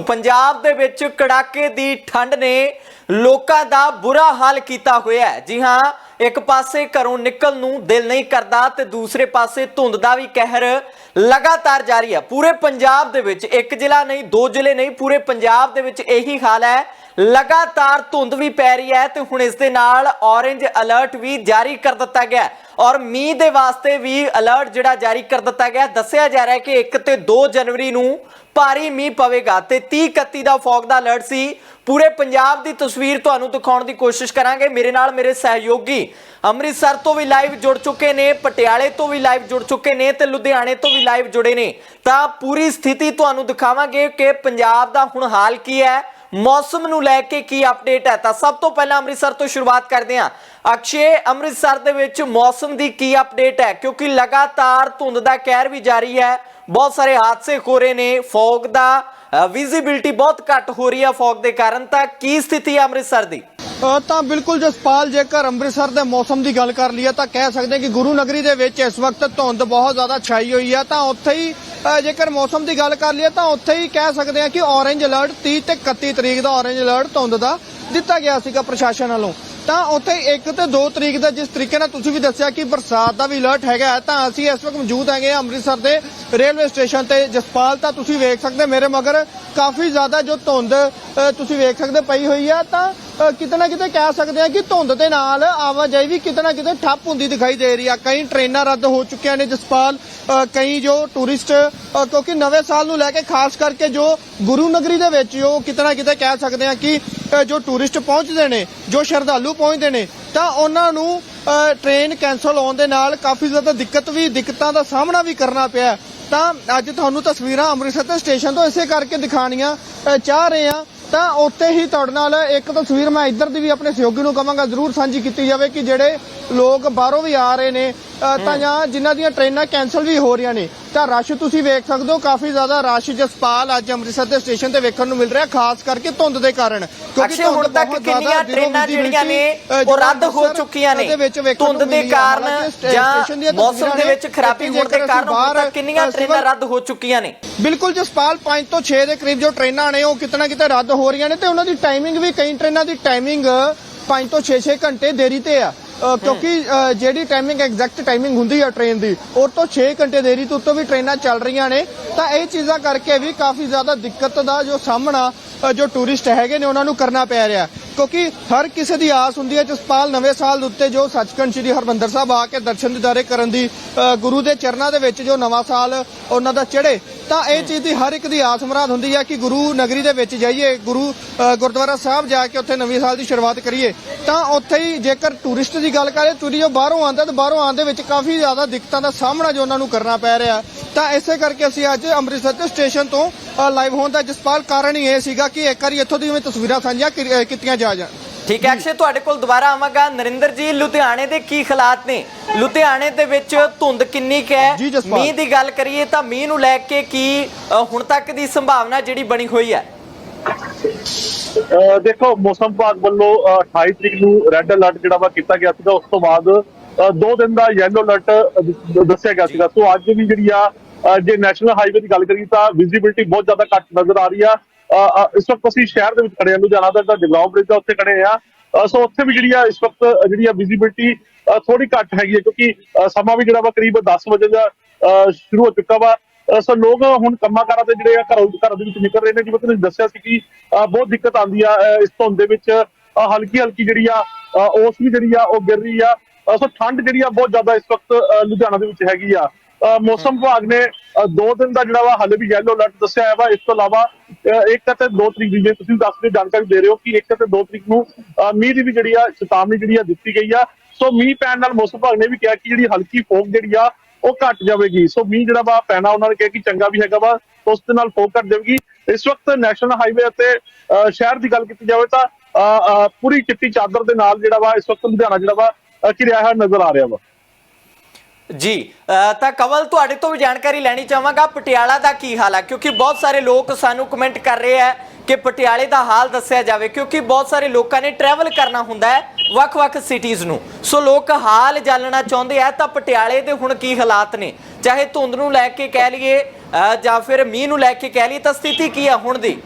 ਪੰਜਾਬ ਦੇ ਵਿੱਚ ਕੜਾਕੇ ਦੀ ਠੰਡ ਨੇ ਲੋਕਾਂ ਦਾ ਬੁਰਾ ਹਾਲ ਕੀਤਾ ਹੋਇਆ ਹੈ। ਜੀ ਹਾਂ, ਇੱਕ ਪਾਸੇ ਘਰੋਂ ਨਿਕਲ ਨੂੰ ਦਿਲ ਨਹੀਂ ਕਰਦਾ ਤੇ ਦੂਸਰੇ ਪਾਸੇ ਧੁੰਦ ਦਾ ਵੀ ਕਹਿਰ ਲਗਾਤਾਰ ਜਾਰੀ ਹੈ। ਪੂਰੇ ਪੰਜਾਬ ਦੇ ਵਿੱਚ ਇੱਕ ਜ਼ਿਲ੍ਹਾ ਨਹੀਂ, ਦੋ ਜ਼ਿਲ੍ਹੇ ਨਹੀਂ, ਪੂਰੇ ਪੰਜਾਬ ਦੇ ਵਿੱਚ ਇਹੀ ਹਾਲ ਹੈ ਲਗਾਤਾਰ ਧੁੰਦ ਵੀ ਪੈ ਰਹੀ ਹੈ ਤੇ ਹੁਣ ਇਸ ਦੇ ਨਾਲ ਔਰੇਂਜ ਅਲਰਟ ਵੀ ਜਾਰੀ ਕਰ ਦਿੱਤਾ ਗਿਆ ਔਰ ਮੀਂਹ ਦੇ ਵਾਸਤੇ ਵੀ ਅਲਰਟ ਜਿਹੜਾ ਜਾਰੀ ਕਰ ਦਿੱਤਾ ਗਿਆ ਦੱਸਿਆ ਜਾ ਰਿਹਾ ਹੈ ਕਿ 1 ਤੇ 2 ਜਨਵਰੀ ਨੂੰ ਭਾਰੀ ਮੀਂਹ ਪਵੇਗਾ ਤੇ 30 31 ਦਾ ਫੌਗ ਦਾ ਅਲਰਟ ਸੀ। ਪੂਰੇ ਪੰਜਾਬ ਦੀ ਤਸਵੀਰ ਤੁਹਾਨੂੰ ਦਿਖਾਉਣ ਦੀ ਕੋਸ਼ਿਸ਼ ਕਰਾਂਗੇ। ਮੇਰੇ ਨਾਲ ਮੇਰੇ ਸਹਿਯੋਗੀ ਅੰਮ੍ਰਿਤਸਰ ਤੋਂ ਵੀ ਲਾਈਵ ਜੁੜ ਚੁੱਕੇ ਨੇ, ਪਟਿਆਲੇ ਤੋਂ ਵੀ ਲਾਈਵ ਜੁੜ ਚੁੱਕੇ ਨੇ ਤੇ ਲੁਧਿਆਣੇ ਤੋਂ ਵੀ ਲਾਈਵ ਜੁੜੇ ਨੇ। ਤਾਂ ਪੂਰੀ ਸਥਿਤੀ ਤੁਹਾਨੂੰ ਦਿਖਾਵਾਂਗੇ ਕਿ ਪੰਜਾਬ ਦਾ ਹੁਣ ਹਾਲ ਕੀ ਹੈ। ਮੌਸਮ ਨੂੰ ਲੈ ਕੇ ਕੀ ਅਪਡੇਟ ਹੈ? ਤਾਂ ਸਭ ਤੋਂ ਪਹਿਲਾਂ ਅੰਮ੍ਰਿਤਸਰ ਤੋਂ ਸ਼ੁਰੂਆਤ ਕਰਦੇ ਹਾਂ। ਅਕਸ਼ੇ, ਅੰਮ੍ਰਿਤਸਰ ਦੇ ਵਿੱਚ ਮੌਸਮ ਦੀ ਕੀ ਅਪਡੇਟ ਹੈ? ਕਿਉਂਕਿ ਲਗਾਤਾਰ ਧੁੰਦ ਦਾ ਕਹਿਰ ਵੀ ਜਾਰੀ ਹੈ। ਬਹੁਤ ਸਾਰੇ ਹਾਦਸੇ ਹੋ ਰਹੇ ਨੇ। ਫੌਗ ਦਾ ਵਿਜ਼ਿਬਿਲਟੀ ਬਹੁਤ ਘੱਟ ਹੋ ਰਹੀ ਹੈ ਫੌਗ ਦੇ ਕਾਰਨ। ਤਾਂ ਕੀ ਸਥਿਤੀ ਹੈ ਅੰਮ੍ਰਿਤਸਰ ਦੀ? ਤਾਂ ਬਿਲਕੁਲ ਜਸਪਾਲ, ਜੇਕਰ ਅੰਮ੍ਰਿਤਸਰ ਦੇ ਮੌਸਮ ਦੀ ਗੱਲ ਕਰ ਲਈਏ ਤਾਂ ਕਹਿ ਸਕਦੇ ਹਾਂ ਕਿ ਗੁਰੂ ਨਗਰੀ ਦੇ ਵਿੱਚ ਇਸ ਵਕਤ ਧੁੰਦ ਬਹੁਤ ਜ਼ਿਆਦਾ ਛਾਈ ਹੋਈ ਹੈ। ਤਾਂ ਉੱਥੇ ਹੀ ਜੇਕਰ ਮੌਸਮ ਦੀ ਗੱਲ ਕਰ ਲਈਏ ਤਾਂ ਉੱਥੇ ਹੀ ਕਹਿ ਸਕਦੇ ਹਾਂ ਕਿ ਔਰੇਂਜ ਅਲਰਟ 30 ਤੇ 31 ਤਰੀਕ ਦਾ ਔਰੇਂਜ ਅਲਰਟ ਧੁੰਦ ਦਾ ਦਿੱਤਾ ਗਿਆ ਸੀਗਾ ਪ੍ਰਸ਼ਾਸਨ ਵੱਲੋਂ। ਤਾਂ ਉੱਥੇ ਇੱਕ ਤੇ ਦੋ ਤਰੀਕ ਦਾ ਜਿਸ ਤਰੀਕੇ ਨਾਲ ਤੁਸੀਂ ਵੀ ਦੱਸਿਆ ਕਿ ਬਰਸਾਤ ਦਾ ਵੀ ਅਲਰਟ ਹੈਗਾ ਹੈ, ਤਾਂ ਅਸੀਂ ਇਸ ਵਕਤ ਮੌਜੂਦ ਹੈਗੇ ਹਾਂ ਅੰਮ੍ਰਿਤਸਰ ਦੇ ਰੇਲਵੇ ਸਟੇਸ਼ਨ ਤੇ। ਜਸਪਾਲ ਤਾਂ ਤੁਸੀਂ ਵੇਖ ਸਕਦੇ ਮੇਰੇ ਮਗਰ ਕਾਫੀ ਜ਼ਿਆਦਾ ਜੋ ਧੁੰਦ ਤੁਸੀਂ ਵੇਖ ਸਕਦੇ ਪਈ ਹੋਈ ਆ ਤਾਂ ਕਿਤੇ ਨਾ ਕਿਤੇ ਕਹਿ ਸਕਦੇ ਆ ਕਿ ਧੁੰਦ ਦੇ ਨਾਲ ਆਵਾਜਾਈ ਵੀ ਕਿਤੇ ਨਾ ਕਿਤੇ ਠੱਪ ਹੁੰਦੀ ਦਿਖਾਈ ਦੇ ਰਹੀ ਆ। ਕਈ ਟ੍ਰੇਨਾਂ ਰੱਦ ਹੋ ਚੁੱਕੀਆਂ ਨੇ ਜਸਪਾਲ ਕਈ ਜੋ ਟੂਰਿਸਟ ਕਿਉਂਕਿ ਨਵੇਂ ਸਾਲ ਨੂੰ ਲੈ ਕੇ ਖਾਸ ਕਰਕੇ ਜੋ ਗੁਰੂ ਨਗਰੀ ਦੇ ਵਿੱਚ ਜੋ ਕਿਤੇ ਨਾ ਕਿਤੇ ਕਹਿ ਸਕਦੇ ਆ ਕਿ ਜੋ ਟੂਰਿਸਟ ਪਹੁੰਚਦੇ ਨੇ ਜੋ ਸ਼ਰਧਾਲੂ ਪਹੁੰਚਦੇ ਨੇ ਤਾਂ ਉਹਨਾਂ ਨੂੰ ਅ, ਟ੍ਰੇਨ ਕੈਨਸਲ ਹੋਣ ਦੇ ਨਾਲ ਕਾਫੀ ਜ਼ਿਆਦਾ ਦਿੱਕਤ ਵੀ ਦਿੱਕਤਾਂ ਦਾ ਸਾਹਮਣਾ ਵੀ ਕਰਨਾ ਪਿਆ ਤਾਂ ਅੱਜ ਤੁਹਾਨੂੰ ਤਸਵੀਰਾਂ ਅੰਮ੍ਰਿਤਸਰ ਸਟੇਸ਼ਨ ਤੋਂ ਇਸੇ ਕਰਕੇ ਦਿਖਾਣੀਆਂ ਚਾਹ ਰਹੇ ਆ ਤਾਂ ਉੱਥੇ ਹੀ ਤੁਹਾਡੇ ਨਾਲ ਇੱਕ ਤਸਵੀਰ ਮੈਂ ਇੱਧਰ ਦੀ ਵੀ ਆਪਣੇ ਸਹਿਯੋਗੀ ਨੂੰ ਕਵਾਂਗਾ ਜ਼ਰੂਰ ਸਾਂਝੀ ਕੀਤੀ ਜਾਵੇ ਕਿ ਜਿਹੜੇ ਲੋਕ ਬਾਹਰੋਂ ਵੀ ਆ ਰਹੇ ਨੇ। ਤਾਂ ਜਾਂ ਜਿਨ੍ਹਾਂ ਦੀਆਂ ਟ੍ਰੇਨਾਂ ਕੈਨਸਲ ਵੀ ਹੋ ਰਹੀਆਂ ਨੇ। ਤਾਂ ਰਸ਼ ਤੁਸੀਂ ਵੇਖ ਸਕਦੇ ਹੋ ਕਾਫੀ ਜ਼ਿਆਦਾ ਰਸ਼ ਜਸਪਾਲ ਅੱਜ ਅੰਮ੍ਰਿਤਸਰ ਦੇ ਸਟੇਸ਼ਨ ਤੇ ਵੇਖਣ ਨੂੰ ਮਿਲ ਰਿਹਾ ਖਾਸ ਕਰਕੇ ਧੁੰਦ ਦੇ ਕਾਰਨ। ਅਕਸ਼ੇ ਹੁਣ ਤੱਕ ਕਿੰਨੀਆਂ ਟ੍ਰੇਨਾਂ ਜਿਹੜੀਆਂ ਨੇ ਉਹ ਰੱਦ ਹੋ ਚੁੱਕੀਆਂ ਨੇ। ਧੁੰਦ ਦੇ। ਕਾਰਨ ਜਾਂ ਮੌਸਮ ਦੇ ਵਿੱਚ ਖਰਾਬੀ ਹੋਣ ਦੇ ਕਾਰਨ ਹੁਣ ਤੱਕ ਕਿੰਨੀਆਂ ਟ੍ਰੇਨਾਂ ਰੱਦ ਹੋ ਚੁੱਕੀਆਂ ਨੇ? ਬਿਲਕੁਲ ਜਸਪਾਲ 5 ਤੋਂ 6 ਦੇ ਕਰੀਬ ਜੋ ਟ੍ਰੇਨਾਂ ਨੇ ਉਹ ਕਿਤੇ ਨਾ ਕਿਤੇ ਰੱਦ ਹੋ ਰਹੀਆਂ ਨੇ ਤੇ ਉਹਨਾਂ ਦੀ ਟਾਈਮਿੰਗ ਵੀ ਕਈ ਟ੍ਰੇਨਾਂ ਦੀ ਟਾਈਮਿੰਗ 5 ਤੋਂ 6-6 ਘੰਟੇ ਦੇਰੀ ਤੇ ਆ। ਕਿਉਂਕਿ ਜਿਹੜੀ ਟਾਈਮਿੰਗ ਐਗਜ਼ੈਕਟ ਟਾਈਮਿੰਗ ਹੁੰਦੀ ਆ ਟ੍ਰੇਨ ਦੀ, ਉਹ ਤੋਂ 6 ਘੰਟੇ ਦੇਰੀ ਤੋਂ ਉੱਤੋਂ ਵੀ ਟ੍ਰੇਨਾਂ ਚੱਲ ਰਹੀਆਂ ਨੇ। ਤਾਂ ਇਹ ਚੀਜ਼ਾਂ ਕਰਕੇ ਵੀ ਕਾਫੀ ਜ਼ਿਆਦਾ ਦਿੱਕਤ ਦਾ ਜੋ ਸਾਹਮਣਾ ਜੋ ਟੂਰਿਸਟ ਹੈਗੇ ਨੇ, ਉਹਨਾਂ ਨੂੰ ਕਰਨਾ ਪੈ ਰਿਹਾ। ਕਿਉਂਕਿ ਹਰ ਕਿਸੇ ਦੀ ਆਸ ਹੁੰਦੀ ਹੈ, ਜਸਪਾਲ ਨਵੇਂ ਸਾਲ ਦੇ ਉੱਤੇ ਜੋ ਸੱਚਖੰਡ ਸ੍ਰੀ ਹਰਮੰਦਰ ਸਾਹਿਬ ਆ ਕੇ ਦਰਸ਼ਨ ਦਿਦਾਰੇ ਕਰਨ ਦੀ ਗੁਰੂ ਦੇ ਚਰਨਾਂ ਦੇ ਵਿੱਚ ਜੋ ਨਵਾਂ ਸਾਲ ਉਹਨਾਂ ਦਾ ਚੜੇ ਤਾਂ ਇਹ ਚੀਜ਼ ਦੀ ਹਰ ਇੱਕ ਦੀ ਆਸ ਮੁਰਾਦ ਹੁੰਦੀ ਹੈ ਕਿ ਗੁਰੂ ਨਗਰੀ ਦੇ ਵਿੱਚ ਜਾਈਏ, ਗੁਰੂ ਗੁਰਦੁਆਰਾ ਸਾਹਿਬ ਜਾ ਕੇ ਉੱਥੇ ਨਵੇਂ ਸਾਲ ਦੀ ਸ਼ੁਰੂਆਤ ਕਰੀਏ। ਤਾਂ ਉੱਥੇ ਹੀ ਜੇਕਰ ਟੂਰਿਸਟ ਦੀ ਗੱਲ ਕਰੇ ਤੁਸੀਂ ਜੋ ਬਾਹਰੋਂ ਆਉਂਦਾ ਤਾਂ ਬਾਹਰੋਂ ਆਉਣ ਦੇ ਵਿੱਚ ਕਾਫੀ ਜ਼ਿਆਦਾ ਦਿੱਕਤਾਂ ਦਾ ਸਾਹਮਣਾ ਜੋ ਉਹਨਾਂ ਨੂੰ ਕਰਨਾ ਪੈ ਰਿਹਾ। ਤਾਂ ਇਸੇ ਕਰਕੇ ਅਸੀਂ ਅੱਜ ਅੰਮ੍ਰਿਤਸਰ ਦੇ ਸਟੇਸ਼ਨ ਤੋਂ ਲਾਈਵ ਹੋਣ ਦਾ ਜਸਪਾਲ ਕਾਰਨ ਹੀ ਇਹ ਸੀਗਾ ਕਿ ਇੱਕ ਵਾਰੀ ਇੱਥੋਂ ਦੀ ਵੀ ਤਸਵੀਰਾਂ ਸਾਂਝੀਆਂ ਕੀਤੀਆਂ ਜਾ ਜਾਣ। ਠੀਕ ਹੈ ਅਕਸ਼ੇ ਤੁਹਾਡੇ ਕੋਲ ਦੁਬਾਰਾ ਆਵਾਂਗਾ। ਨਰਿੰਦਰ ਜੀ ਲੁਧਿਆਣੇ ਦੇ ਕੀ ਹਾਲਾਤ ਨੇ? ਲੁਧਿਆਣੇ ਦੇ ਵਿੱਚ ਧੁੰਦ ਕਿੰਨੀ ਕੁ ਹੈ। ਮੀਂਹ ਦੀ ਗੱਲ ਕਰੀਏ ਤਾਂ ਮੀਂਹ ਨੂੰ ਲੈ ਕੇ ਕੀ ਹੁਣ ਤੱਕ ਦੀ ਸੰਭਾਵਨਾ ਜਿਹੜੀ ਬਣੀ ਹੋਈ ਹੈ? ਦੇਖੋ ਮੌਸਮ ਵਿਭਾਗ ਵੱਲੋਂ ਅਹ 28 ਤਰੀਕ ਨੂੰ ਰੈੱਡ ਅਲਰਟ ਜਿਹੜਾ ਵਾ ਕੀਤਾ ਗਿਆ ਸੀਗਾ ਉਸ ਤੋਂ ਬਾਅਦ ਦੋ ਦਿਨ ਦਾ ਯੈਲੋ ਅਲਰਟ ਦੱਸਿਆ ਗਿਆ ਸੀਗਾ। ਸੋ ਅੱਜ ਵੀ ਜਿਹੜੀ ਆ ਜੇ ਨੈਸ਼ਨਲ ਹਾਈਵੇ ਦੀ ਗੱਲ ਕਰੀਏ ਤਾਂ ਵਿਜ਼ਿਬਿਲਟੀ ਬਹੁਤ ਜ਼ਿਆਦਾ ਘੱਟ ਨਜ਼ਰ ਆ ਰਹੀ ਆ। ਇਸ ਵਕਤ ਅਸੀਂ ਸ਼ਹਿਰ ਦੇ ਵਿੱਚ ਖੜੇ ਹਾਂ, ਲੁਧਿਆਣਾ ਦਾ ਜਿਹੜਾ ਜਗਰਾਉਂ ਬ੍ਰਿਜ ਆ ਉੱਥੇ ਖੜੇ ਆ ਸੋ ਉੱਥੇ ਵੀ ਜਿਹੜੀ ਆ, ਇਸ ਵਕਤ ਜਿਹੜੀ ਆ ਵਿਜ਼ਿਬਿਲਟੀ ਥੋੜੀ ਘੱਟ ਹੈਗੀ ਹੈ, ਕਿਉਂਕਿ ਸਮਾਂ ਵੀ ਜਿਹੜਾ ਵਾ ਕਰੀਬ 10 ਵਜੇ ਦਾ ਅਹ ਸ਼ੁਰੂ ਹੋ ਚੁੱਕਾ ਵਾ। ਸੋ ਲੋਕ ਹੁਣ ਕੰਮਾਂ ਕਾਰਾਂ ਤੇ ਜਿਹੜੇ ਆ ਘਰੋਂ, ਘਰਾਂ ਦੇ ਵਿੱਚ ਨਿਕਲ ਰਹੇ ਨੇ, ਜਿਵੇਂ ਤੁਸੀਂ ਦੱਸਿਆ ਸੀ ਕਿ ਅਹ ਬਹੁਤ ਦਿੱਕਤ ਆਉਂਦੀ ਆ ਇਸ ਧੁੰਦ ਦੇ ਵਿੱਚ। ਹਲਕੀ ਹਲਕੀ ਜਿਹੜੀ ਆ ਅਹ ਓਸ ਵੀ ਜਿਹੜੀ ਆ, ਉਹ ਗਿਰ ਰਹੀ ਆ। ਸੋ ਠੰਡ ਜਿਹੜੀ ਆ, ਬਹੁਤ ਜ਼ਿਆਦਾ ਇਸ ਵਕਤ ਲੁਧਿਆਣਾ ਦੇ ਵਿੱਚ ਹੈਗੀ ਆ। ਮੌਸਮ ਵਿਭਾਗ ਨੇ ਦੋ ਦਿਨ ਦਾ ਜਿਹੜਾ ਵਾ ਹਾਲੇ ਵੀ ਯੈਲੋ ਅਲਰਟ ਦੱਸਿਆ ਹੈ ਵਾ ਇਸ ਤੋਂ ਇਲਾਵਾ ਇੱਕ ਅਤੇ ਦੋ ਤਰੀਕ ਦੀ ਜੇ ਤੁਸੀਂ ਦੱਸਦੇ ਜਾਣਕਾਰੀ ਦੇ ਰਹੇ ਹੋ ਕਿ ਇੱਕ ਅਤੇ ਦੋ ਤਰੀਕ ਨੂੰ ਮੀਂਹ ਦੀ ਵੀ ਜਿਹੜੀ ਆ ਚੇਤਾਵਨੀ ਜਿਹੜੀ ਆ ਦਿੱਤੀ ਗਈ ਆ। ਸੋ ਮੀਂਹ ਪੈਣ ਨਾਲ ਮੌਸਮ ਵਿਭਾਗ ਨੇ ਵੀ ਕਿਹਾ ਕਿ ਜਿਹੜੀ ਹਲਕੀ ਫੋਗ ਜਿਹੜੀ ਆ ਉਹ ਘਟ ਜਾਵੇਗੀ। ਸੋ ਮੀਂਹ ਜਿਹੜਾ ਵਾ ਪੈਣਾ ਉਹਨਾਂ ਨੇ ਕਿਹਾ ਕਿ ਚੰਗਾ ਵੀ ਹੈਗਾ ਵਾ ਉਸ ਦੇ ਨਾਲ ਫੋਗ ਘਟ ਜਾਵੇਗੀ। ਇਸ ਵਕਤ ਨੈਸ਼ਨਲ ਹਾਈਵੇ ਅਤੇ ਅਹ, ਸ਼ਹਿਰ ਦੀ ਗੱਲ ਕੀਤੀ ਜਾਵੇ ਤਾਂ ਅਹ, ਪੂਰੀ ਚਿੱਟੀ ਚਾਦਰ ਦੇ ਨਾਲ ਜਿਹੜਾ ਵਾ ਇਸ ਵਕਤ ਲੁਧਿਆਣਾ ਜਿਹੜਾ ਵਾ ਘਿਰਿਆ ਹੋਇਆ ਨਜ਼ਰ ਆ ਰਿਹਾ ਵਾ। ਜੀ ਤਾਂ ਕਵਲ, ਤੁਹਾਡੇ ਤੋਂ ਵੀ ਜਾਣਕਾਰੀ ਲੈਣੀ ਚਾਹਾਂਗਾ ਪਟਿਆਲਾ ਦਾ ਕੀ ਹਾਲ ਹੈ ਕਿਉਂਕਿ ਬਹੁਤ ਸਾਰੇ ਲੋਕ ਸਾਨੂੰ ਕਮੈਂਟ ਕਰ ਰਹੇ ਹੈ ਕਿ ਪਟਿਆਲੇ ਦਾ ਹਾਲ ਦੱਸਿਆ ਜਾਵੇ, ਕਿਉਂਕਿ ਬਹੁਤ ਸਾਰੇ ਲੋਕਾਂ ਨੇ ਟਰੈਵਲ ਕਰਨਾ ਹੁੰਦਾ ਹੈ ਵੱਖ-ਵੱਖ ਸਿਟੀਜ਼ ਨੂੰ। ਸੋ ਲੋਕ ਹਾਲ ਜਾਣਨਾ ਚਾਹੁੰਦੇ ਆ, ਤਾਂ ਪਟਿਆਲੇ ਦੇ ਹੁਣ ਕੀ ਹਾਲਾਤ ਨੇ? ਚਾਹੇ ਧੁੰਦ ਨੂੰ ਲੈ ਕੇ ਕਹਿ ਲਈਏ ਜਾਂ ਫਿਰ ਮੀਂਹ ਨੂੰ ਲੈ ਕੇ ਕਹਿ ਲਈਏ, ਤਾਂ ਸਥਿਤੀ ਕੀ ਆ ਹੁਣ ਦੀ?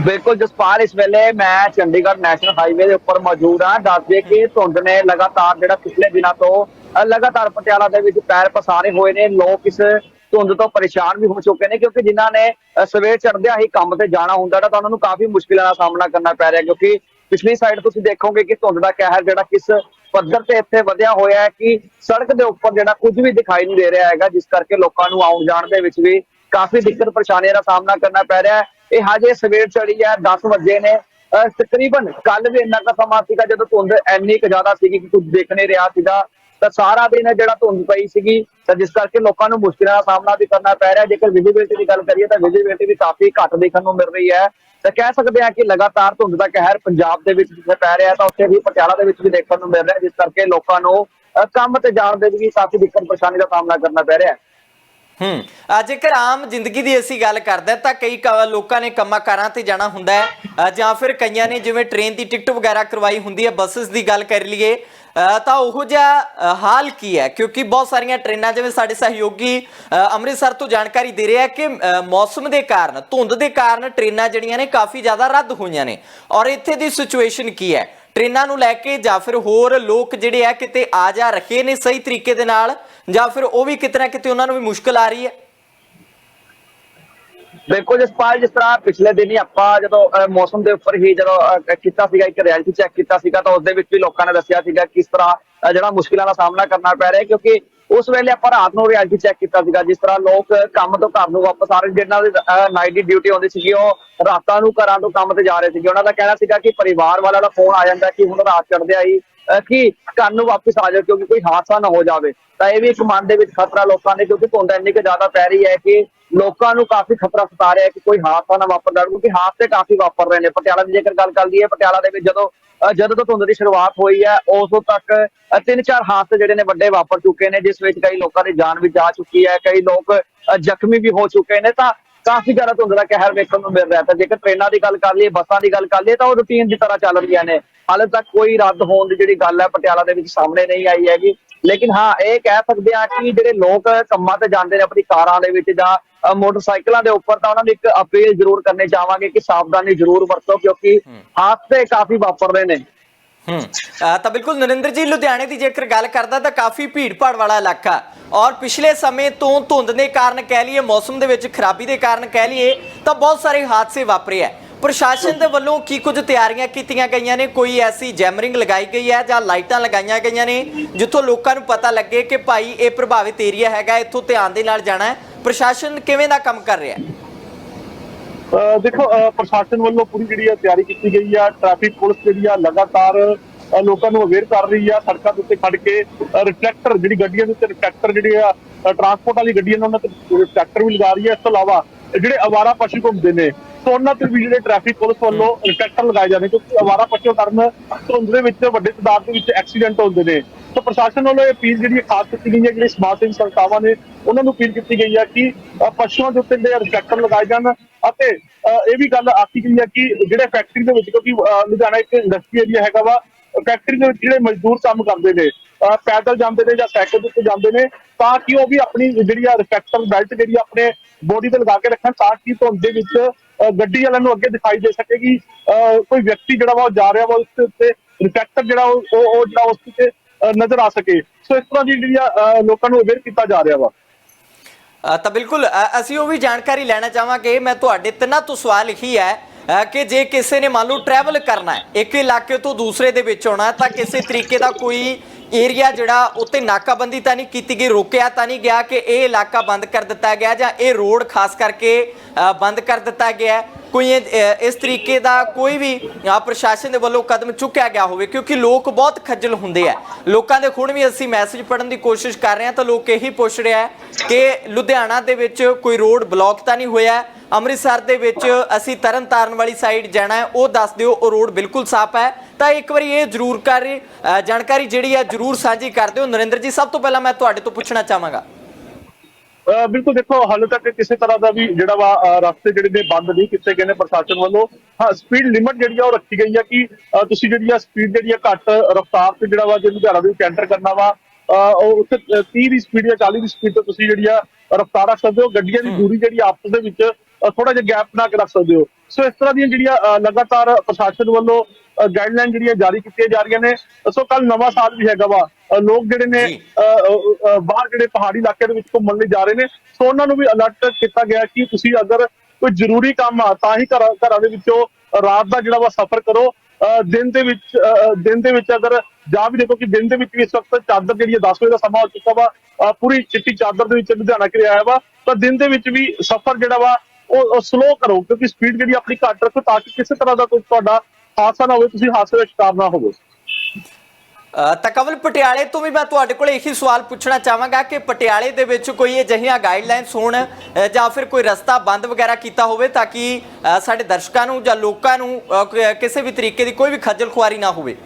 ਬਿਲਕੁਲ ਜਸਪਾਲ, ਇਸ ਵੇਲੇ ਮੈਂ ਚੰਡੀਗੜ੍ਹ ਨੈਸ਼ਨਲ ਹਾਈਵੇ ਦੇ ਉੱਪਰ ਮੌਜੂਦ ਹਾਂ। ਦੱਸਦੇ ਕਿ ਧੁੰਦ ਨੇ ਲਗਾਤਾਰ ਜਿਹੜਾ ਪਿਛਲੇ ਦਿਨਾਂ ਤੋਂ ਲਗਾਤਾਰ ਪਟਿਆਲਾ ਦੇ ਵਿੱਚ ਪੈਰ ਪਸਾਰੇ ਹੋਏ ਨੇ, ਲੋਕ ਇਸ ਧੁੰਦ ਤੋਂ ਪਰੇਸ਼ਾਨ ਵੀ ਹੋ ਚੁੱਕੇ ਨੇ ਕਿਉਂਕਿ ਜਿਨ੍ਹਾਂ ਨੇ ਸਵੇਰ ਚੜ੍ਹਦਿਆਂ ਹੀ ਕੰਮ ਤੇ ਜਾਣਾ ਹੁੰਦਾ ਤਾਂ ਉਹਨਾਂ ਨੂੰ ਕਾਫੀ ਮੁਸ਼ਕਿਲਾਂ ਦਾ ਸਾਹਮਣਾ ਕਰਨਾ ਪੈ ਰਿਹਾ ਕਿਉਂਕਿ ਪਿਛਲੀ ਸਾਈਡ ਤੁਸੀਂ ਦੇਖੋਗੇ ਕਿ ਧੁੰਦ ਦਾ ਕਹਿਰ ਜਿਹੜਾ ਕਿਸ ਪੱਧਰ ਤੇ ਇੱਥੇ ਵਧਿਆ ਹੋਇਆ ਹੈ ਕਿ ਸੜਕ ਦੇ ਉੱਪਰ ਜਿਹੜਾ ਕੁਝ ਵੀ ਦਿਖਾਈ ਨਹੀਂ ਦੇ ਰਿਹਾ ਹੈਗਾ, ਜਿਸ ਕਰਕੇ ਲੋਕਾਂ ਨੂੰ ਆਉਣ ਜਾਣ ਦੇ ਵਿੱਚ ਵੀ ਕਾਫੀ ਦਿੱਕਤ ਪਰੇਸ਼ਾਨੀਆਂ ਦਾ ਸਾਹਮਣਾ ਕਰਨਾ ਪੈ ਰਿਹਾ ਹੈ। ਇਹ ਹਜੇ ਸਵੇਰ ਚੜੀ ਹੈ 10 ਵਜੇ ਨੇ। ਤਕਰੀਬਨ ਕੱਲ ਵੀ ਇੰਨਾ ਕੁ ਸਮਾਂ ਸੀਗਾ ਜਦੋਂ ਧੁੰਦ ਇੰਨੀ ਕੁ ਜ਼ਿਆਦਾ ਸੀਗੀ ਕਿ ਕੁਝ ਦੇਖ ਨਹੀਂ ਰਿਹਾ ਸੀਗਾ। ਤਾਂ ਸਾਰਾ ਦਿਨ ਜਿਹੜਾ ਧੁੰਦ ਪਈ ਸੀਗੀ, ਤਾਂ ਜਿਸ ਕਰਕੇ ਲੋਕਾਂ ਨੂੰ ਮੁਸ਼ਕਿਲਾਂ ਦਾ ਸਾਹਮਣਾ ਵੀ ਕਰਨਾ ਪੈ ਰਿਹਾ। ਜੇਕਰ ਵਿਜ਼ਿਬਿਲਟੀ ਦੀ ਗੱਲ ਕਰੀਏ ਤਾਂ ਵਿਜ਼ਿਬਿਲਟੀ ਵੀ ਕਾਫੀ ਘੱਟ ਦੇਖਣ ਨੂੰ ਮਿਲ ਰਹੀ ਹੈ। ਤਾਂ ਕਹਿ ਸਕਦੇ ਹਾਂ ਕਿ ਲਗਾਤਾਰ ਧੁੰਦ ਦਾ ਕਹਿਰ ਪੰਜਾਬ ਦੇ ਵਿੱਚ ਜਿੱਥੇ ਪੈ ਰਿਹਾ ਤਾਂ ਉੱਥੇ ਵੀ ਪਟਿਆਲਾ ਦੇ ਵਿੱਚ ਵੀ ਦੇਖਣ ਨੂੰ ਮਿਲ ਰਿਹਾ ਜਿਸ ਕਰਕੇ ਲੋਕਾਂ ਨੂੰ ਕੰਮ ਤੇ ਜਾਣ ਦੇ ਵੀ ਕਾਫੀ ਦਿੱਕਤ ਪਰੇਸ਼ਾਨੀ ਦਾ ਸਾਹਮਣਾ ਕਰਨਾ ਪੈ ਰਿਹਾ ਹੈ। ਹੂੰ ਜੇਕਰ ਆਮ ਜ਼ਿੰਦਗੀ ਦੀ ਅਸੀਂ ਗੱਲ ਕਰਦੇ ਤਾਂ ਕਈ ਲੋਕਾਂ ਨੇ ਕੰਮਾਂ ਕਾਰਾਂ ਤੇ ਜਾਣਾ ਹੁੰਦਾ ਹੈ। ਜਾਂ ਫਿਰ ਕਈਆਂ ਨੇ ਜਿਵੇਂ ਟ੍ਰੇਨ ਦੀ ਟਿਕਟ ਵਗੈਰਾ ਕਰਵਾਈ ਹੁੰਦੀ ਹੈ ਬੱਸਸ ਦੀ ਗੱਲ ਕਰ ਲਈਏ। ਤਾਂ ਉਹੋ ਜਿਹਾ ਹਾਲ ਕੀ ਹੈ? ਕਿਉਂਕਿ ਬਹੁਤ ਸਾਰੀਆਂ ਟ੍ਰੇਨਾਂ ਜਿਵੇਂ ਸਾਡੇ ਸਹਿਯੋਗੀ ਅੰਮ੍ਰਿਤਸਰ ਤੋਂ ਜਾਣਕਾਰੀ ਦੇ ਰਿਹਾ ਕਿ ਮੌਸਮ ਦੇ ਕਾਰਨ, ਧੁੰਦ ਦੇ ਕਾਰਨ ਟ੍ਰੇਨਾਂ ਜਿਹੜੀਆਂ ਨੇ ਕਾਫੀ ਜ਼ਿਆਦਾ ਰੱਦ ਹੋਈਆਂ ਨੇ। ਔਰ ਇੱਥੇ ਦੀ ਸਿਚੁਏਸ਼ਨ ਕੀ ਹੈ? ਟ੍ਰੇਨਾਂ ਨੂੰ ਲੈ ਕੇ ਜਾਂ ਫਿਰ ਹੋਰ ਲੋਕ ਜਿਹੜੇ ਆ ਕਿਤੇ ਆ ਜਾ ਰੱਖੇ ਨੇ ਸਹੀ ਤਰੀਕੇ ਦੇ ਨਾਲ, ਜਾਂ ਫਿਰ ਉਹ ਵੀ ਕਿਤੇ ਨਾ ਕਿਤੇ ਉਹਨਾਂ ਨੂੰ ਵੀ ਮੁਸ਼ਕਲ ਆ ਰਹੀ ਹੈ? ਬਿਲਕੁਲ ਜਸਪਾਲ ਜਿਸ ਤਰ੍ਹਾਂ ਪਿਛਲੇ ਦਿਨ ਹੀ ਆਪਾਂ ਜਦੋਂ ਮੌਸਮ ਦੇ ਉੱਪਰ ਹੀ ਜਦੋਂ ਕੀਤਾ ਸੀਗਾ, ਇੱਕ ਰਿਐਲਿਟੀ ਚੈੱਕ ਕੀਤਾ ਸੀਗਾ, ਤਾਂ ਉਸ ਦੇ ਵਿੱਚ ਵੀ ਲੋਕਾਂ ਨੇ ਦੱਸਿਆ ਸੀਗਾ ਕਿਸ ਤਰ੍ਹਾਂ ਜਿਹੜਾ ਮੁਸ਼ਕਿਲਾਂ ਦਾ ਸਾਹਮਣਾ ਕਰਨਾ ਪੈ ਰਿਹਾ ਕਿਉਂਕਿ ਉਸ ਵੇਲੇ ਆਪਾਂ ਰਾਤ ਨੂੰ ਰਿਐਲਿਟੀ ਚੈੱਕ ਕੀਤਾ ਸੀਗਾ, ਜਿਸ ਤਰ੍ਹਾਂ ਲੋਕ ਕੰਮ ਤੋਂ ਘਰ ਨੂੰ ਵਾਪਸ ਆ ਰਹੇ, ਜਿਹਨਾਂ ਦੀ ਨਾਈਟ ਦੀ ਡਿਊਟੀ ਹੁੰਦੀ ਸੀਗੀ, ਉਹ ਰਾਤਾਂ ਨੂੰ ਘਰਾਂ ਤੋਂ ਕੰਮ ਤੇ ਜਾ ਰਹੇ ਸੀਗੇ। ਉਹਨਾਂ ਦਾ ਕਹਿਣਾ ਸੀਗਾ ਕਿ ਪਰਿਵਾਰ ਵਾਲਿਆਂ ਦਾ ਫੋਨ ਆ ਜਾਂਦਾ ਕਿ ਹੁਣ ਰਾਤ ਚੜ੍ਹਦਿਆਂ ਆਈ ਕਿ ਘਰ ਨੂੰ ਵਾਪਸ ਆ ਜਾਓ, ਕਿਉਂਕਿ ਕੋਈ ਹਾਦਸਾ ਨਾ ਹੋ ਜਾਵੇ। ਤਾਂ ਇਹ ਵੀ ਇੱਕ ਮਨ ਦੇ ਵਿੱਚ ਖਤਰਾ ਲੋਕਾਂ ਦੇ, ਕਿਉਂਕਿ ਧੁੰਦ ਇੰਨੀ ਕੁ ਜ਼ਿਆਦਾ ਪੈ ਰਹੀ ਹੈ ਕਿ ਲੋਕਾਂ ਨੂੰ ਕਾਫੀ ਖਤਰਾ ਸਤਾ ਰਿਹਾ ਕਿ ਕੋਈ ਹਾਦਸਾ ਨਾ ਵਾਪਰ ਜਾਵੇ ਕਿਉਂਕਿ ਹਾਦਸੇ ਕਾਫੀ ਵਾਪਰ ਰਹੇ ਨੇ। ਪਟਿਆਲਾ ਦੀ ਜੇਕਰ ਗੱਲ ਕਰ ਲਈਏ ਪਟਿਆਲਾ ਦੇ ਵਿੱਚ ਜਦੋਂ ਜਦੋਂ ਤੋਂ ਧੁੰਦ ਦੀ ਸ਼ੁਰੂਆਤ ਹੋਈ ਹੈ ਉਦੋਂ ਤੱਕ ਤਿੰਨ ਚਾਰ ਹਾਦਸੇ ਜਿਹੜੇ ਨੇ ਵੱਡੇ ਵਾਪਰ ਚੁੱਕੇ ਨੇ, ਜਿਸ ਵਿੱਚ ਕਈ ਲੋਕਾਂ ਦੀ ਜਾਨ ਵੀ ਜਾ ਚੁੱਕੀ ਹੈ, ਕਈ ਲੋਕ ਜ਼ਖਮੀ ਵੀ ਹੋ ਚੁੱਕੇ ਨੇ। ਤਾਂ ਕਾਫੀ ਜ਼ਿਆਦਾ ਧੁੰਦ ਦਾ ਕਹਿਰ ਵੇਖਣ ਨੂੰ ਮਿਲ ਰਿਹਾ ਤਾਂ ਜੇਕਰ ਟ੍ਰੇਨਾਂ ਦੀ ਗੱਲ ਕਰ ਲਈਏ, ਬੱਸਾਂ ਦੀ ਗੱਲ ਕਰ ਲਈਏ, ਤਾਂ ਉਹ ਰੁਟੀਨ ਦੀ ਤਰ੍ਹਾਂ ਚੱਲ ਰਹੀਆਂ ਨੇ। ਹਾਲੇ ਤੱਕ ਕੋਈ ਰੱਦ ਹੋਣ ਦੀ ਜਿਹੜੀ ਗੱਲ ਹੈ, ਪਟਿਆਲਾ ਦੇ ਵਿੱਚ ਸਾਹਮਣੇ ਨਹੀਂ ਆਈ ਹੈਗੀ। ਲੇਕਿਨ ਹਾਂ ਇਹ ਕਹਿ ਸਕਦੇ ਆ ਕਿ ਜਿਹੜੇ ਲੋਕ ਕੰਮਾਂ ਤੇ ਜਾਂਦੇ ਨੇ ਆਪਣੀ ਕਾਰਾਂ ਦੇ ਵਿੱਚ ਜਾਂ ਮੋਟਰਸਾਈਕਲਾਂ ਦੇ ਉੱਪਰ ਤਾਂ ਉਹਨਾਂ ਨੂੰ ਇੱਕ ਅਪੀਲ ਜ਼ਰੂਰ ਕਰਨੀ ਚਾਹਾਂਗੇ ਕਿ ਸਾਵਧਾਨੀ ਜ਼ਰੂਰ ਵਰਤੋ ਕਿਉਂਕਿ ਹਾਦਸੇ ਕਾਫੀ ਵਾਪਰ ਰਹੇ ਨੇ ਤਾਂ ਬਿਲਕੁਲ ਨਰਿੰਦਰ ਜੀ ਲੁਧਿਆਣੇ ਦੀ ਜੇਕਰ ਗੱਲ ਕਰਦਾ ਤਾਂ ਕਾਫੀ ਭੀੜ ਭਾੜ ਵਾਲਾ ਇਲਾਕਾ। ਔਰ ਪਿਛਲੇ ਸਮੇਂ ਤੋਂ ਧੁੰਦ ਦੇ ਕਾਰਨ ਕਹਿ ਲਈਏ ਮੌਸਮ ਦੇ ਵਿੱਚ ਖਰਾਬੀ ਦੇ ਕਾਰਨ ਕਹਿ ਲਈਏ ਤਾਂ ਬਹੁਤ ਸਾਰੇ ਹਾਦਸੇ ਵਾਪਰੇ ਹੈ ਪ੍ਰਸ਼ਾਸਨ ਦੇ ਵੱਲੋਂ ਕੀ ਕੁਝ ਤਿਆਰੀਆਂ ਕੀਤੀਆਂ ਗਈਆਂ ਨੇ? ਕੋਈ ਐਸੀ ਜੈਮਰਿੰਗ ਲਗਾਈ ਗਈ ਹੈ ਜਾਂ ਲਾਈਟਾਂ ਲਗਾਈਆਂ ਗਈਆਂ ਨੇ? ਜਿੱਥੋਂ ਲੋਕਾਂ ਨੂੰ ਪਤਾ ਲੱਗੇ ਕਿ ਭਾਈ ਇਹ ਪ੍ਰਭਾਵਿਤ ਏਰੀਆ ਹੈਗਾ, ਇੱਥੋਂ ਧਿਆਨ ਦੇ ਨਾਲ ਜਾਣਾ ਹੈ। ਪ੍ਰਸ਼ਾਸਨ ਕਿਵੇਂ ਦਾ ਕੰਮ ਕਰ ਰਿਹਾ ਹੈ? ਦੇਖੋ ਪ੍ਰਸ਼ਾਸਨ ਵੱਲੋਂ ਪੂਰੀ ਜਿਹੜੀ ਆ ਤਿਆਰੀ ਕੀਤੀ ਗਈ ਆ। ਟ੍ਰੈਫਿਕ ਪੁਲਿਸ ਜਿਹੜੀ ਆ ਲਗਾਤਾਰ ਲੋਕਾਂ ਨੂੰ ਅਵੇਅਰ ਕਰ ਰਹੀ ਆ। ਸੜਕਾਂ ਦੇ ਉੱਤੇ ਖੜ ਕੇ ਰਿਫਲੈਕਟਰ ਜਿਹੜੀ ਗੱਡੀਆਂ ਦੇ ਉੱਤੇ ਰਿਫਲੈਕਟਰ ਜਿਹੜੇ ਆ ਟਰਾਂਸਪੋਰਟ ਵਾਲੀ ਗੱਡੀਆਂ ਉਹਨਾਂ ਤੇ ਰਿਫਲੈਕਟਰ ਵੀ ਲਗਾ ਰਹੀ ਆ। ਇਸ ਤੋਂ ਇਲਾਵਾ ਜਿਹੜੇ ਅਵਾਰਾ ਪਸ਼ੂ ਘੁੰਮਦੇ ਨੇ ਸੋ ਉਹਨਾਂ ਤੇ ਵੀ ਜਿਹੜੇ ਟ੍ਰੈਫਿਕ ਪੁਲਿਸ ਵੱਲੋਂ ਰਿਫਲੈਕਟਰ ਲਗਾਏ ਜਾਂਦੇ ਕਿਉਂਕਿ ਅਵਾਰਾ ਪਸ਼ੂ ਕਾਰਨ ਧੁੰਦ ਦੇ ਵਿੱਚ ਵੱਡੇ ਤਾਦਾਦ ਦੇ ਵਿੱਚ ਐਕਸੀਡੈਂਟ ਹੁੰਦੇ ਨੇ। ਸੋ ਪ੍ਰਸ਼ਾਸਨ ਵੱਲੋਂ ਇਹ ਅਪੀਲ ਜਿਹੜੀ ਖਾਸ ਕੀਤੀ ਗਈ ਹੈ ਜਿਹੜੀ ਸਮਾਜ ਸੇਵੀ ਸੰਸਥਾਵਾਂ ਨੇ ਉਹਨਾਂ ਨੂੰ ਅਪੀਲ ਕੀਤੀ ਗਈ ਹੈ ਕਿ ਪਸ਼ੂਆਂ ਦੇ ਉੱਤੇ ਜਿਹੜੇ ਰਿਫਲੈਕਟਰ ਲਗਾਏ ਜਾਣ ਅਤੇ ਇਹ ਵੀ ਗੱਲ ਆਖੀ ਗਈ ਹੈ ਕਿ ਜਿਹੜੇ ਫੈਕਟਰੀ ਦੇ ਵਿੱਚ ਕਿਉਂਕਿ ਲੁਧਿਆਣਾ ਇੱਕ ਇੰਡਸਟਰੀ ਏਰੀਆ ਹੈਗਾ ਵਾ ਫੈਕਟਰੀ ਦੇ ਵਿੱਚ ਜਿਹੜੇ ਮਜ਼ਦੂਰ ਕੰਮ ਕਰਦੇ ਨੇ ਪੈਦਲ ਜਾਂਦੇ ਨੇ ਜਾਂ ਸਾਈਕਲ ਦੇ ਉੱਤੇ ਜਾਂਦੇ ਨੇ, ਤਾਂ ਕਿ ਉਹ ਵੀ ਆਪਣੀ ਜਿਹੜੀ ਆ ਰਿਫਲੈਕਟਰ ਬੈਲਟ ਜਿਹੜੀ ਆਪਣੇ ਬੋਡੀ ਤੇ ਲਗਾ ਕੇ ਰੱਖਣ, ਤਾਂ ਕਿ ਧੁੰਦ ਦੇ ਵਿੱਚ ਗੱਡੀ ਵਾਲਿਆਂ ਨੂੰ ਅੱਗੇ ਦਿਖਾਈ ਦੇ ਸਕੇ ਕਿ ਕੋਈ ਵਿਅਕਤੀ ਜਿਹੜਾ ਵਾ ਉਹ ਜਾ ਰਿਹਾ ਵਾ ਉਸ ਦੇ ਉੱਤੇ ਰਿਫਲੈਕਟਰ ਜਿਹੜਾ ਉਹ ਉਹ ਜਿਹੜਾ ਉਸ ਤੇ ਨਜ਼ਰ ਆ ਸਕੇ। ਸੋ ਇਸ ਤਰ੍ਹਾਂ ਦੀ ਜਿਹੜੀ ਆ ਲੋਕਾਂ ਨੂੰ ਅਵੇਅਰ ਕੀਤਾ ਜਾ ਰਿਹਾ ਵਾ। ਤਾਂ ਬਿਲਕੁਲ ਅਸੀਂ ਉਹ ਵੀ ਜਾਣਕਾਰੀ ਲੈਣਾ ਚਾਹਾਂਗੇ। ਮੈਂ ਤੁਹਾਡੇ ਤਿੰਨਾਂ ਤੋਂ ਸਵਾਲ ਇਹੀ ਹੈ ਕਿ ਜੇ ਕਿਸੇ ਨੇ ਮੰਨ ਲਓ ਟਰੈਵਲ ਕਰਨਾ ਹੈ, ਇੱਕ ਇਲਾਕੇ ਤੋਂ ਦੂਸਰੇ ਦੇ ਵਿੱਚ ਆਉਣਾ ਤਾਂ ਕਿਸੇ ਤਰੀਕੇ ਦਾ ਕੋਈ ਏਰੀਆ ਜਿਹੜਾ ਉੱਤੇ ਨਾਕਾਬੰਦੀ ਤਾਂ ਨਹੀਂ ਕੀਤੀ ਗਈ, ਰੋਕਿਆ ਤਾਂ ਨਹੀਂ ਗਿਆ ਕਿ ਇਹ ਇਲਾਕਾ ਬੰਦ ਕਰ ਦਿੱਤਾ ਗਿਆ ਜਾਂ ਇਹ ਰੋਡ ਖਾਸ ਕਰਕੇ ਬੰਦ ਕਰ ਦਿੱਤਾ ਗਿਆ ਕੋਈ ਇਸ ਤਰੀਕੇ ਦਾ ਕੋਈ ਵੀ ਪ੍ਰਸ਼ਾਸਨ ਦੇ ਵੱਲੋਂ ਕਦਮ ਚੁੱਕਿਆ ਗਿਆ ਹੋਵੇ, ਕਿਉਂਕਿ ਲੋਕ ਬਹੁਤ ਖੱਜਲ ਹੁੰਦੇ ਆ। ਲੋਕਾਂ ਦੇ ਹੁਣ ਵੀ ਅਸੀਂ ਮੈਸੇਜ ਪੜਨ ਦੀ ਕੋਸ਼ਿਸ਼ ਕਰ ਰਹੇ ਹਾਂ ਤਾਂ ਲੋਕ ਇਹੀ ਪੁੱਛ ਰਿਹਾ ਹੈ ਕਿ ਲੁਧਿਆਣਾ ਦੇ ਵਿੱਚ ਕੋਈ ਰੋਡ ਬਲੌਕ ਤਾਂ ਨਹੀਂ ਹੋਇਆ ਅੰਮ੍ਰਿਤਸਰ ਦੇ ਵਿੱਚ ਅਸੀਂ ਤਰਨ ਤਾਰਨ ਵਾਲੀ ਸਾਈਡ ਜਾਣਾ ਹੈ ਉਹ ਦੱਸ ਦਿਓ ਉਹ ਰੋਡ ਬਿਲਕੁਲ ਸਾਫ਼ ਹੈ। ਤਾਂ ਇੱਕ ਵਾਰੀ ਇਹ ਜ਼ਰੂਰ ਕਰ ਜਾਣਕਾਰੀ ਜਿਹੜੀ ਹੈ ਜ਼ਰੂਰ ਸਾਂਝੀ ਕਰ ਦਿਓ। ਨਰਿੰਦਰ ਜੀ ਸਭ ਤੋਂ ਪਹਿਲਾਂ ਮੈਂ ਤੁਹਾਡੇ ਤੋਂ ਪੁੱਛਣਾ ਚਾਹਾਂਗਾ। ਬਿਲਕੁਲ ਦੇਖੋ ਹਾਲੇ ਤੱਕ ਕਿਸੇ ਤਰ੍ਹਾਂ ਦਾ ਵੀ ਜਿਹੜਾ ਵਾ ਰਸਤੇ ਜਿਹੜੇ ਨੇ ਬੰਦ ਨਹੀਂ ਕੀਤੇ ਗਏ ਨੇ ਪ੍ਰਸ਼ਾਸਨ ਵੱਲੋਂ। ਹਾਂ ਸਪੀਡ ਲਿਮਟ ਜਿਹੜੀ ਆ ਉਹ ਰੱਖੀ ਗਈ ਆ ਕਿ ਤੁਸੀਂ ਜਿਹੜੀ ਆ ਸਪੀਡ ਜਿਹੜੀ ਆ ਘੱਟ ਰਫ਼ਤਾਰ ਤੇ ਜਿਹੜਾ ਵਾ ਜੇ ਲੁਧਿਆਣਾ ਦੇ ਵਿੱਚ ਐਂਟਰ ਕਰਨਾ ਵਾ ਉਹ ਉੱਥੇ 30 ਦੀ ਸਪੀਡ ਜਾਂ 40 ਦੀ ਸਪੀਡ ਤੇ ਤੁਸੀਂ ਜਿਹੜੀ ਆ ਰਫ਼ਤਾਰ ਰੱਖ ਸਕਦੇ ਹੋ। ਗੱਡੀਆਂ ਦੀ ਦੂਰੀ ਜਿਹੜੀ ਆਪਸ ਦੇ ਵਿੱਚ ਥੋੜਾ ਜਿਹਾ ਗੈਪ ਬਣਾ ਕੇ ਰੱਖ ਸਕਦੇ ਹੋ। ਸੋ ਇਸ ਤਰ੍ਹਾਂ ਦੀਆਂ ਜਿਹੜੀਆਂ ਲਗਾਤਾਰ ਪ੍ਰਸ਼ਾਸਨ ਵੱਲੋਂ ਗਾਈਡਲਾਈਨ ਜਿਹੜੀਆਂ ਜਾਰੀ ਕੀਤੀਆਂ ਜਾ ਰਹੀਆਂ ਨੇ ਸੋ ਕੱਲ ਨਵਾਂ ਸਾਲ ਵੀ ਹੈਗਾ ਵਾ। ਲੋਕ ਜਿਹੜੇ ਨੇ ਬਾਹਰ ਜਿਹੜੇ ਪਹਾੜੀ ਇਲਾਕੇ ਦੇ ਵਿੱਚ ਘੁੰਮਣ ਲਈ ਜਾ ਰਹੇ ਨੇ ਸੋ ਉਹਨਾਂ ਨੂੰ ਵੀ ਅਲਰਟ ਕੀਤਾ ਗਿਆ ਕਿ ਤੁਸੀਂ ਅਗਰ ਕੋਈ ਜ਼ਰੂਰੀ ਕੰਮ ਆ ਤਾਂ ਹੀ ਘਰਾਂ ਘਰਾਂ ਦੇ ਵਿੱਚੋਂ ਰਾਤ ਦਾ ਜਿਹੜਾ ਵਾ ਸਫ਼ਰ ਕਰੋ। ਦਿਨ ਦੇ ਵਿੱਚ ਦਿਨ ਦੇ ਵਿੱਚ ਅਗਰ ਜਾ ਵੀ ਦੇਖੋ ਕਿ ਦਿਨ ਦੇ ਵਿੱਚ ਵੀ ਇਸ ਵਕਤ ਚਾਦਰ ਜਿਹੜੀ ਹੈ 10 ਵਜੇ ਦਾ ਸਮਾਂ ਹੋ ਚੁੱਕਾ ਵਾ ਪੂਰੀ ਚਿੱਟੀ ਚਾਦਰ ਦੇ ਵਿੱਚ ਲੁਧਿਆਣਾ ਕਿਰਿਆ ਆਇਆ ਵਾ ਤਾਂ ਦਿਨ ਦੇ ਵਿੱਚ ਵੀ ਸਫ਼ਰ ਜਿਹੜਾ ਵਾ ਉਹ ਸਲੋ ਕਰੋ ਕਿਉਂਕਿ ਸਪੀਡ ਜਿਹੜੀ ਆਪਣੀ ਘੱਟ ਰੱਖੋ ਤਾਂ ਕਿ ਕਿਸੇ ਤਰ੍ਹਾਂ ਦਾ ਕੋਈ ਤੁਹਾਡਾ ਹਾਦਸਾ ਨਾ ਹੋਵੇ ਤੁਸੀਂ ਹਾਦਸੇ ਦਾ ਸ਼ਿਕਾਰ ਨਾ ਹੋਵੋ। ਅ, ਪਟਿਆਲੇ ਤੋਂ ਵੀ ਮੈਂ ਤੁਹਾਡੇ ਕੋਲ ਇਹੀ ਸਵਾਲ ਪੁੱਛਣਾ ਚਾਹਾਂਗਾ ਕਿ ਪਟਿਆਲੇ ਦੇ ਵਿੱਚ ਕੋਈ ਅਜਿਹੀਆਂ ਗਾਈਡਲਾਈਨਸ ਹੋਣ ਜਾਂ ਫਿਰ ਕੋਈ ਰਸਤਾ ਬੰਦ ਵਗੈਰਾ ਕੀਤਾ ਹੋਵੇ ਤਾਂ ਕਿ ਸਾਡੇ ਦਰਸ਼ਕਾਂ ਨੂੰ ਜਾਂ ਲੋਕਾਂ ਨੂੰ ਕਿਸੇ ਵੀ ਤਰੀਕੇ ਦੀ ਕੋਈ ਵੀ ਖੱਜਲ ਖੁਆਰੀ ਨਾ ਹੋਵੇ?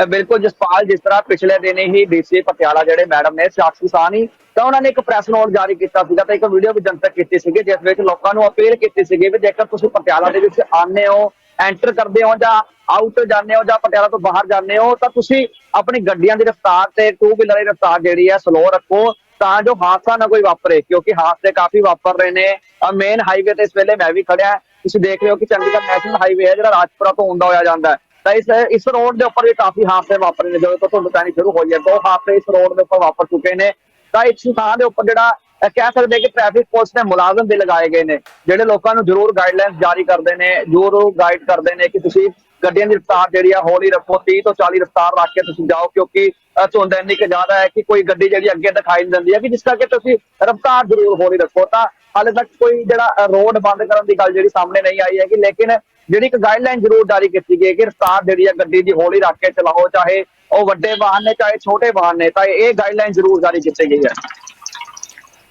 ਬਿਲਕੁਲ ਜਸਪਾਲ, ਜਿਸ ਤਰ੍ਹਾਂ ਪਿਛਲੇ ਦਿਨ ਹੀ ਡੀਸੀ ਪਟਿਆਲਾ ਜਿਹੜੇ ਮੈਡਮ ਨੇ, ਸਾਕਸ਼ੀ ਸਾਨੀ ਤਾਂ ਉਹਨਾਂ ਨੇ ਇੱਕ ਪ੍ਰੈਸ ਨੋਟ ਜਾਰੀ ਕੀਤਾ ਸੀਗਾ ਤੇ ਇੱਕ ਵੀਡੀਓ ਵੀ ਜਨਤਕ ਕੀਤੀ ਸੀਗੀ, ਜਿਸ ਵਿੱਚ ਲੋਕਾਂ ਨੂੰ ਅਪੀਲ ਕੀਤੀ ਸੀਗੀ ਵੀ ਜੇਕਰ ਤੁਸੀਂ ਪਟਿਆਲਾ ਦੇ ਵਿੱਚ ਆਨੇ ਹੋ ਐਂਟਰ ਕਰਦੇ ਹੋ ਜਾਂ ਆਊਟ ਜਾਂਦੇ ਹੋ ਜਾਂ ਪਟਿਆਲਾ ਤੋਂ ਬਾਹਰ ਜਾਂਦੇ ਹੋ, ਤਾਂ ਤੁਸੀਂ ਆਪਣੀ ਗੱਡੀਆਂ ਦੀ ਰਫ਼ਤਾਰ ਤੇ ਟੂ ਵੀਲਰ ਦੀ ਰਫ਼ਤਾਰ ਜਿਹੜੀ ਹੈ ਸਲੋ ਰੱਖੋ, ਤਾਂ ਜੋ ਹਾਦਸਾ ਨਾ ਕੋਈ ਵਾਪਰੇ, ਕਿਉਂਕਿ ਹਾਦਸੇ ਕਾਫੀ ਵਾਪਰ ਰਹੇ ਨੇ। ਮੇਨ ਹਾਈਵੇ ਤੇ ਇਸ ਵੇਲੇ ਮੈਂ ਵੀ ਖੜਿਆ, ਤੁਸੀਂ ਦੇਖ ਰਹੇ ਹੋ ਕਿ ਚੰਡੀਗੜ੍ਹ ਨੈਸ਼ਨਲ ਹਾਈਵੇ ਹੈ, ਜਿਹੜਾ ਰਾਜਪੁਰਾ ਤੋਂ ਹੁੰਦਾ ਹੋਇਆ ਜਾਂਦਾ ਤਾਂ ਇਸ ਇਸ ਰੋਡ ਦੇ ਉੱਪਰ ਵੀ ਕਾਫੀ ਹਾਦਸੇ ਵਾਪਰੇ ਨੇ ਜਦੋਂ ਤੋਂ ਤੁਹਾਨੂੰ ਪੈਣੀ ਸ਼ੁਰੂ ਹੋਈ ਹੈ। ਦੋ ਹਾਦਸੇ ਇਸ ਰੋਡ ਦੇ ਉੱਪਰ ਵਾਪਰ ਚੁੱਕੇ ਨੇ। ਤਾਂ ਇਸ ਥਾਂ ਦੇ ਉੱਪਰ ਜਿਹੜਾ ਕਹਿ ਸਕਦੇ ਕਿ ਟ੍ਰੈਫਿਕ ਪੁਲਿਸ ਨੇ ਮੁਲਾਜ਼ਮ ਵੀ ਲਗਾਏ ਗਏ ਨੇ ਜਿਹੜੇ ਲੋਕਾਂ ਨੂੰ ਜ਼ਰੂਰ ਗਾਈਡਲਾਈਨਸ ਜਾਰੀ ਕਰਦੇ ਨੇ ਜ਼ਰੂਰ ਗਾਈਡ ਕਰਦੇ ਨੇ ਕਿ ਤੁਸੀਂ ਗੱਡੀਆਂ ਦੀ ਰਫ਼ਤਾਰ ਜਿਹੜੀ ਆ ਹੌਲੀ ਰੱਖੋ 30 ਤੋਂ 40 ਰਫ਼ਤਾਰ ਰੱਖ ਕੇ ਤੁਸੀਂ ਜਾਓ ਕਿਉਂਕਿ ਅ, ਧੁੰਦ ਇੰਨੀ ਕਿ ਜ਼ਿਆਦਾ ਹੈ ਕਿ ਕੋਈ ਗੱਡੀ ਜਿਹੜੀ ਅੱਗੇ ਦਿਖਾਈ ਨਹੀਂ ਦਿੰਦੀ ਹੈ ਕਿ ਜਿਸ ਕਰਕੇ ਤੁਸੀਂ ਰਫ਼ਤਾਰ ਜ਼ਰੂਰ ਹੌਲੀ ਰੱਖੋ। ਤਾਂ ਹਾਲੇ ਤੱਕ ਕੋਈ ਜਿਹੜਾ ਰੋਡ ਬੰਦ ਕਰਨ ਦੀ ਗੱਲ ਜਿਹੜੀ ਸਾਹਮਣੇ ਨਹੀਂ ਆਈ ਹੈਗੀ ਲੇਕਿਨ ਜਿਹੜੀ ਇੱਕ ਗਾਈਡਲਾਈਨ ਜ਼ਰੂਰ ਜਾਰੀ ਕੀਤੀ ਗਈ ਹੈ ਕਿ ਰਫ਼ਤਾਰ ਜਿਹੜੀ ਹੈ ਗੱਡੀ ਦੀ ਹੌਲੀ ਰੱਖ ਕੇ ਚਲਾਓ, ਚਾਹੇ ਉਹ ਵੱਡੇ ਵਾਹਨ ਨੇ, ਚਾਹੇ ਛੋਟੇ ਵਾਹਨ ਨੇ, ਤਾਂ ਇਹ ਗਾਈਡਲਾਈਨ ਜ਼ਰੂਰ ਜਾਰੀ ਕੀਤੀ ਗਈ ਹੈ।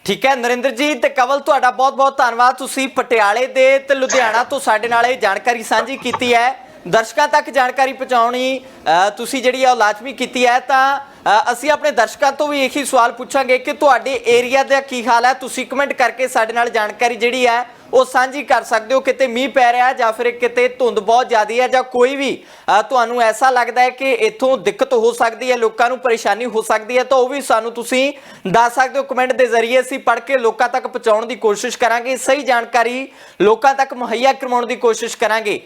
ਠੀਕ ਹੈ ਨਰਿੰਦਰ ਜੀ ਤੇ ਕਵਲ, ਤੁਹਾਡਾ ਬਹੁਤ-ਬਹੁਤ ਧੰਨਵਾਦ। ਤੁਸੀਂ ਪਟਿਆਲੇ ਦੇ ਤੇ ਲੁਧਿਆਣਾ ਤੋਂ ਸਾਡੇ ਨਾਲ ਇਹ ਜਾਣਕਾਰੀ ਸਾਂਝੀ ਕੀਤੀ ਹੈ। ਦਰਸ਼ਕਾਂ ਤੱਕ ਜਾਣਕਾਰੀ ਪਹੁੰਚਾਉਣੀ ਤੁਸੀਂ ਜਿਹੜੀ ਆ ਉਹ ਲਾਜ਼ਮੀ ਕੀਤੀ ਹੈ, ਤਾਂ ਅਸੀਂ ਆਪਣੇ ਦਰਸ਼ਕਾਂ ਤੋਂ ਵੀ ਇਹੀ ਸਵਾਲ ਪੁੱਛਾਂਗੇ ਕਿ ਤੁਹਾਡੇ ਏਰੀਆ ਦਾ ਕੀ ਹਾਲ ਹੈ? ਤੁਸੀਂ ਕਮੈਂਟ ਕਰਕੇ ਸਾਡੇ ਨਾਲ ਜਾਣਕਾਰੀ ਜਿਹੜੀ ਹੈ ਉਹ ਸਾਂਝੀ ਕਰ ਸਕਦੇ ਹੋ, ਕਿਤੇ ਮੀਂਹ ਪੈ ਰਿਹਾ ਜਾਂ ਫਿਰ ਕਿਤੇ ਧੁੰਦ ਬਹੁਤ ਜ਼ਿਆਦੀ ਹੈ ਜਾਂ ਕੋਈ ਵੀ ਤੁਹਾਨੂੰ ਐਸਾ ਲੱਗਦਾ ਹੈ ਕਿ ਇੱਥੋਂ ਦਿੱਕਤ ਹੋ ਸਕਦੀ ਹੈ, ਲੋਕਾਂ ਨੂੰ ਪਰੇਸ਼ਾਨੀ ਹੋ ਸਕਦੀ ਹੈ, ਤਾਂ ਉਹ ਵੀ ਸਾਨੂੰ ਤੁਸੀਂ ਦੱਸ ਸਕਦੇ ਹੋ, ਕਮੈਂਟ ਦੇ ਜ਼ਰੀਏ ਅਸੀਂ ਪੜ੍ਹ ਕੇ ਲੋਕਾਂ ਤੱਕ ਪਹੁੰਚਾਉਣ ਦੀ ਕੋਸ਼ਿਸ਼ ਕਰਾਂਗੇ, ਸਹੀ ਜਾਣਕਾਰੀ ਲੋਕਾਂ ਤੱਕ ਮੁਹੱਈਆ ਕਰਵਾਉਣ ਦੀ ਕੋਸ਼ਿਸ਼ ਕਰਾਂਗੇ।